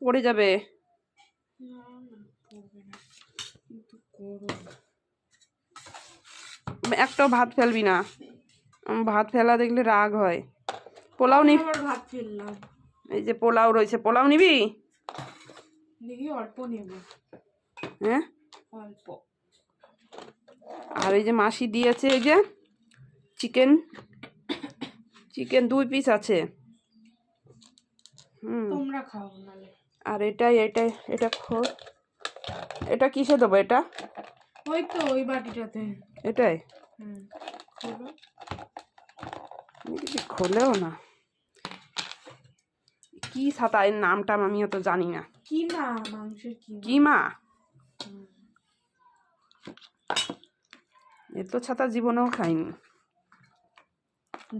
পড়ে যাবে। একটাও ভাত ফেলবি না। ভাত ফেলা দেখলে রাগ হয়। পোলাও নি ভাত ফেললাম। এই যে পোলাও রয়েছে পোলাও নিবি? দেখি অল্প নেব। হ্যাঁ? অল্প। আর এই যে মাসি দিয়েছে এই যে চিকেন। চিকেন দুই পিস আছে। হুম। তোমরা খাও নালে। আর এটাই এটাই এটা খোর এটা কিসে দেবো এটা? ওই তো ওই বাটিটাতে। এটাই? হুম খোলো। আমি কিছু খোলেও না। কি ছাতা এর নামটা আমি অত জানি না। কি না মাংসের কি না? কি মা হুম। এ তো ছাতা জীবনেও খাইনি।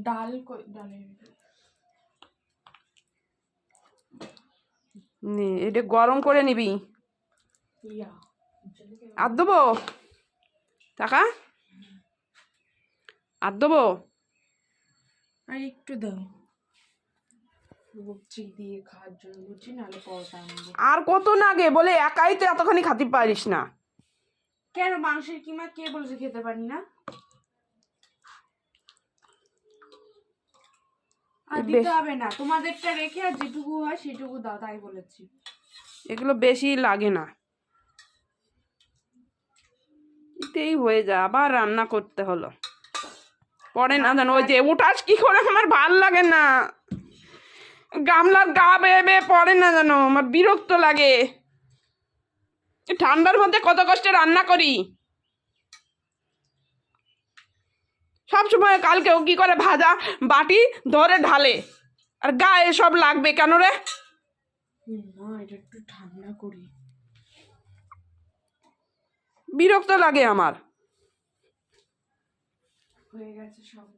ডাল ডালের ভিতরে। নে এটা গরম করে নিবি। আর দেবো? টাকা? আর দেবো? আর একটু দাও। দিয়ে খাওয়ার জন্য লুচি নাহলে পরোটা আর কত নাগে বলে একাই তো এতখানি খাতি পারিস না। কেন? মাংসের কিমা কে বলেছে খেতে পারি না? আর দিতে হবে না। তোমাদেরটা রেখে আর যেটুকু হয় সেটুকু দাও তাই বলেছি। এগুলো বেশি লাগে না। এতেই হয়ে যায়। আবার রান্না করতে হলো। পরে না জানো ওই যে উঠাস কি করে আমার ভালো লাগে না। গামলার গা বেয়ে বেয়ে পড়ে না জানো আমার বিরক্ত লাগে। ঠান্ডার মধ্যে কত কষ্টে রান্না করি। সব সময় ও কি করে ভাজা বাটি ধরে ঢালে। আর গায়ে সব লাগবে কেন রে? না এটা একটু ঠান্ডা করি। বিরক্ত লাগে আমার। হয়ে গেছে সব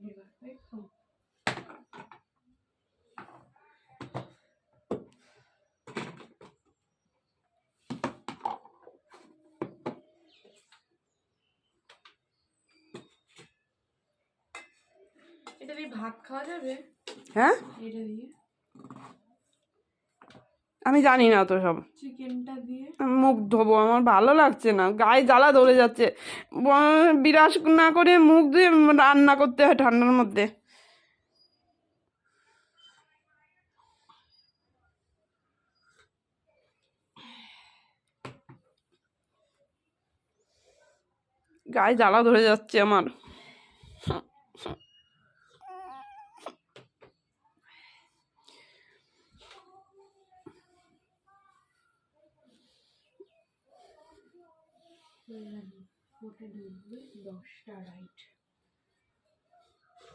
দিয়ে ভাত খাওয়া যাবে? হ্যাঁ? এটা দিয়ে। আমি জানি না তো সব। চিকেনটা দিয়ে। মুখ ধোবো আমার ভালো লাগছে না। গায়ে জ্বালা ধরে যাচ্ছে। বিরাস না করে মুখ দিয়ে রান্না করতে হয় ঠান্ডার মধ্যে। গায়ে জ্বালা ধরে যাচ্ছে আমার। দশটা রাইট